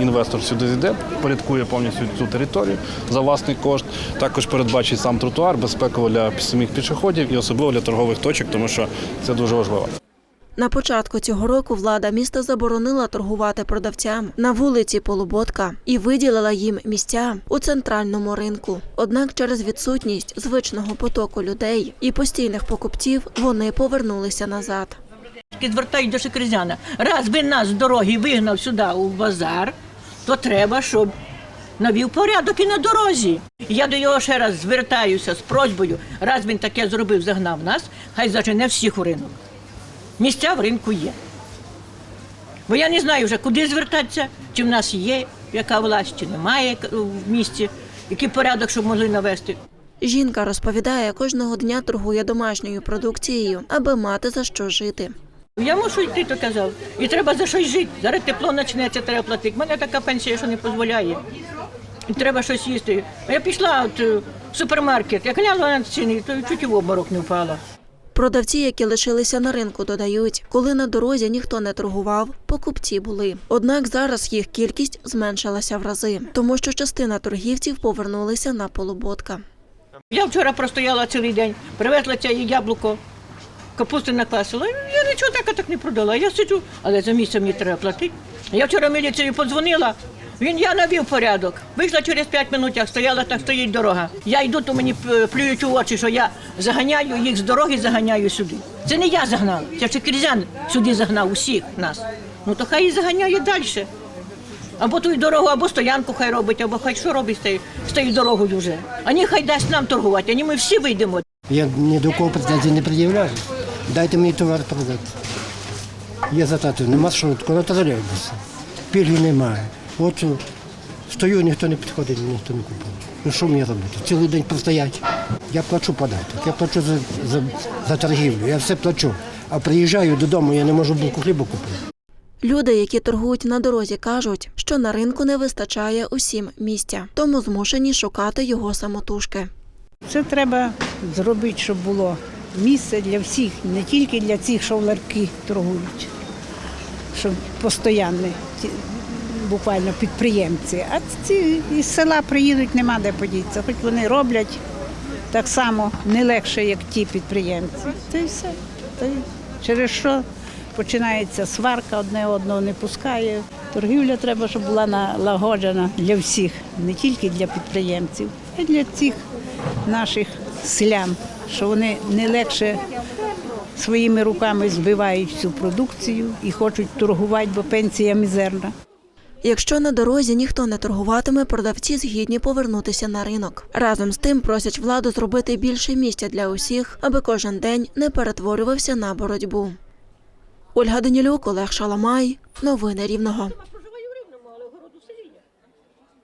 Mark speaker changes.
Speaker 1: Інвестор сюди зійде, порядкує повністю цю територію за власний кошт. Також передбачить сам тротуар, безпеково для самих пішоходів і особливо для торгових точок, тому що це дуже важливо.
Speaker 2: На початку цього року влада міста заборонила торгувати продавцям на вулиці Полуботка і виділила їм місця у центральному ринку. Однак через відсутність звичного потоку людей і постійних покупців вони повернулися назад.
Speaker 3: Звертають до Шекризяна. Раз він нас з дороги вигнав сюди у базар, то треба, щоб навів порядок і на дорозі. Я до його ще раз звертаюся з просьбою, раз він таке зробив, загнав нас, хай зажене всіх у ринок. Місця в ринку є. Бо я не знаю вже, куди звертатися, чи в нас є яка власть, чи немає в місті, який порядок, щоб могли навести.
Speaker 2: Жінка розповідає, кожного дня торгує домашньою продукцією, аби мати за що жити.
Speaker 3: Я мушу йти, то казав. І треба за щось жити. Зараз тепло почнеться, треба платити. У мене така пенсія, що не дозволяє. І треба щось їсти. А я пішла от, е, в супермаркет, я глянула на ціни, то чуть і в обморок не впала.
Speaker 2: Продавці, які лишилися на ринку, додають, коли на дорозі ніхто не торгував, покупці були. Однак зараз їх кількість зменшилася в рази, тому що частина торгівців повернулися на полуботка.
Speaker 3: Я вчора простояла цілий день, привезла це яблуко, капусти накласила. Я нічого так, так не продала. Я сиджу, але за місце мені треба платити. Я вчора міліцію подзвонила. Він я навів порядок. Вийшла через 5 минут, як стояла, так стоїть дорога. Я йду, то мені е, плюють у очі, що я заганяю їх з дороги, заганяю сюди. Це не я загнав, це Чекрізян сюди загнав усіх нас. Ну то хай і заганяє далі. Або ту дорогу, або стоянку хай робить, або хай що робить з тією дорогою вже. Ані хай дасть нам торгувати, ані ми всі вийдемо.
Speaker 4: Я ні до кого претензій не пред'являю. Дайте мені товар продати. Я заплатив, нема що, коли тролейбуси. Пільги немає. От е, стою, ніхто не підходить, ніхто не купує. Ну що мені робити? Цілий день простоять. Я плачу податок, я плачу за, за, за торгівлю, я все плачу. А приїжджаю додому, я не можу булку хліба купити.
Speaker 2: Люди, які торгують на дорозі, кажуть, що на ринку не вистачає усім місця, тому змушені шукати його самотужки.
Speaker 5: Це треба зробити, щоб було місце для всіх, не тільки для цих, що в ларки торгують, щоб постійно буквально підприємці. А ці із села приїдуть, нема де подітися. Хоч вони роблять так само не легше, як ті підприємці. Це і все. Та й через що починається сварка, одне одного не пускає. Торгівля треба, щоб була налагоджена для всіх, не тільки для підприємців, а й для цих наших селян, що вони не легше своїми руками збивають всю продукцію і хочуть торгувати, бо пенсія мізерна.
Speaker 2: Якщо на дорозі ніхто не торгуватиме, продавці згідні повернутися на ринок. Разом з тим просять владу зробити більше місця для усіх, аби кожен день не перетворювався на боротьбу. Ольга Данілюк, Олег Шаламай. Новини Рівного.